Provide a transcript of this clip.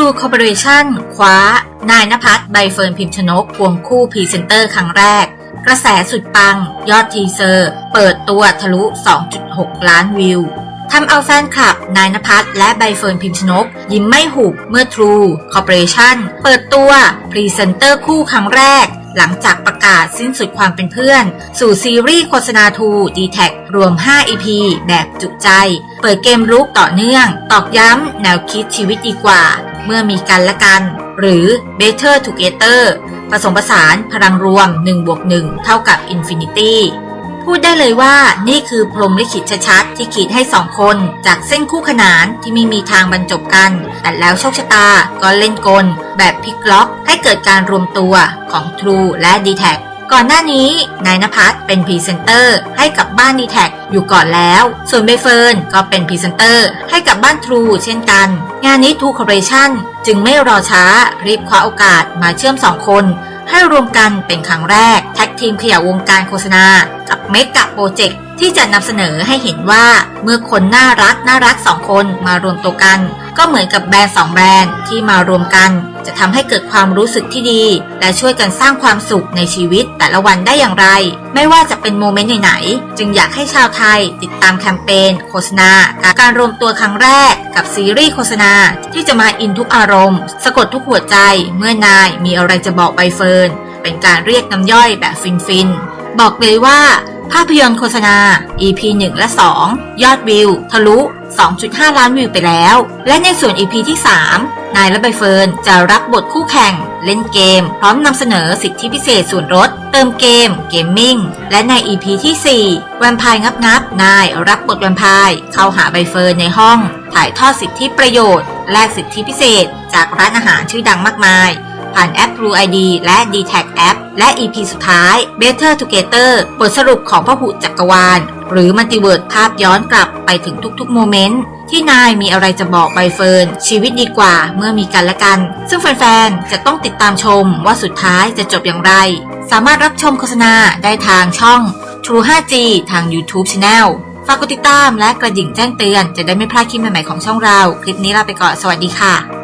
True Corporation คว้านายนภัสใบเฟิร์นพิมพ์ชนกควงคู่พรีเซนเตอร์ครั้งแรก กระแสสุดปัง ยอดทีเซอร์ เปิดตัวทะลุ 2.6 ล้านวิวทำเอาแฟนคลับ นายนภัสและใบเฟิร์นพิมพ์ชนก ยิ้มไม่หุบเมื่อ True Corporation เปิดตัวพรีเซนเตอร์คู่ครั้งแรก หลังจากประกาศสิ้นสุดความเป็นเพื่อน สู่ซีรีส์โฆษณา2 d t แท็รวม 5 EP แบบจุใจ เปิดเกมลุกต่อเนื่อง ตอกย้ำแนวคิดชีวิตดีกว่า เมื่อมีกันและกัน หรือ Better Together ผสมผสานพลังรวม1บวก1เท่ากับ Infinity พูดได้เลยว่านี่คือพรมลิขิตชัดๆที่ขีดให้สองคนจากเส้นคู่ขนานที่ไม่มีทางบรรจบกัน แต่แล้วโชคชะตาก็เล่นกล แบบพลิกล็อกให้เกิดการรวมตัวของ True และ d t แท ก่อนหน้านี้ นายนภัสเป็นพรีเซนเตอร์ให้กับบ้าน d t แท็อยู่ก่อนแล้ว ส่วนใบเฟิร์นก็เป็นพรีเซนเตอร์ให้กับบ้าน True เช่นกัน งานนี้ True Corporation จึงไม่รอช้ารีบคว้าโอกาสมาเชื่อมสองคน ให้รวมกันเป็นครั้งแรก แท็กทีมขยาวงการโฆษณา กับเมกะโปรเจกต์ที่จะนำเสนอให้เห็นว่าเมื่อคนน่ารักน่ารักสองคนมารวมตัวกัน ก็เหมือนกับแบรนด์สองแบรนด์ที่มารวมกัน จะทำให้เกิดความรู้สึกที่ดี และช่วยกันสร้างความสุขในชีวิตแต่ละวันได้อย่างไร ไม่ว่าจะเป็นโมเมนต์ไหนๆจึงอยากให้ชาวไทยติดตามแคมเปญโฆษณา การรวมตัวครั้งแรกกับซีรีส์โฆษณา ที่จะมาอินทุกอารมณ์ สะกดทุกหัวใจเมื่อนายมีอะไรจะบอกใบเฟิร์นเป็นการเรียกน้ำย่อยแบบฟินๆบอกเลยว่า ภาพยนตร์โฆษณา EP 1 และ 2 ยอดวิว ทะลุ 2.5 ล้านวิวไปแล้ว และในส่วน EP ที่ 3 นายและใบเฟิร์นจะรับบทคู่แข่ง เล่นเกม พร้อมนำเสนอสิทธิพิเศษส่วนลดเติมเกม เกมมิ่ง และใน EP ที่ 4 แวมไพร์งับงับ นายรับบทแวมไพร์เข้าหาใบเฟิร์นในห้อง ถ่ายทอดสิทธิประโยชน์ แลกสิทธิพิเศษ จากร้านอาหารชื่อดังมากมาย ผ่านแอป Blue ID และ d t แท App และ EP สุดท้าย Better Together บทสรุปของพระหุจักรวาล หรือมัลติเวิร์ดภาพย้อนกลับไปถึงทุกๆ โมเมนต์ที่นายมีอะไรจะบอกใบเฟิร์น ชีวิตดีกว่าเมื่อมีกันและกัน ซึ่งแฟนๆ จะต้องติดตามชมว่าสุดท้ายจะจบอย่างไร สามารถรับชมโฆษณาได้ทางช่อง True 5G ทาง YouTube Channel ฝากกดติดตามและกระดิ่งแจ้งเตือนจะได้ไม่พลาดคลิปใหม่ๆของช่องเรา คลิปนี้ลาไปก่อน สวัสดีค่ะ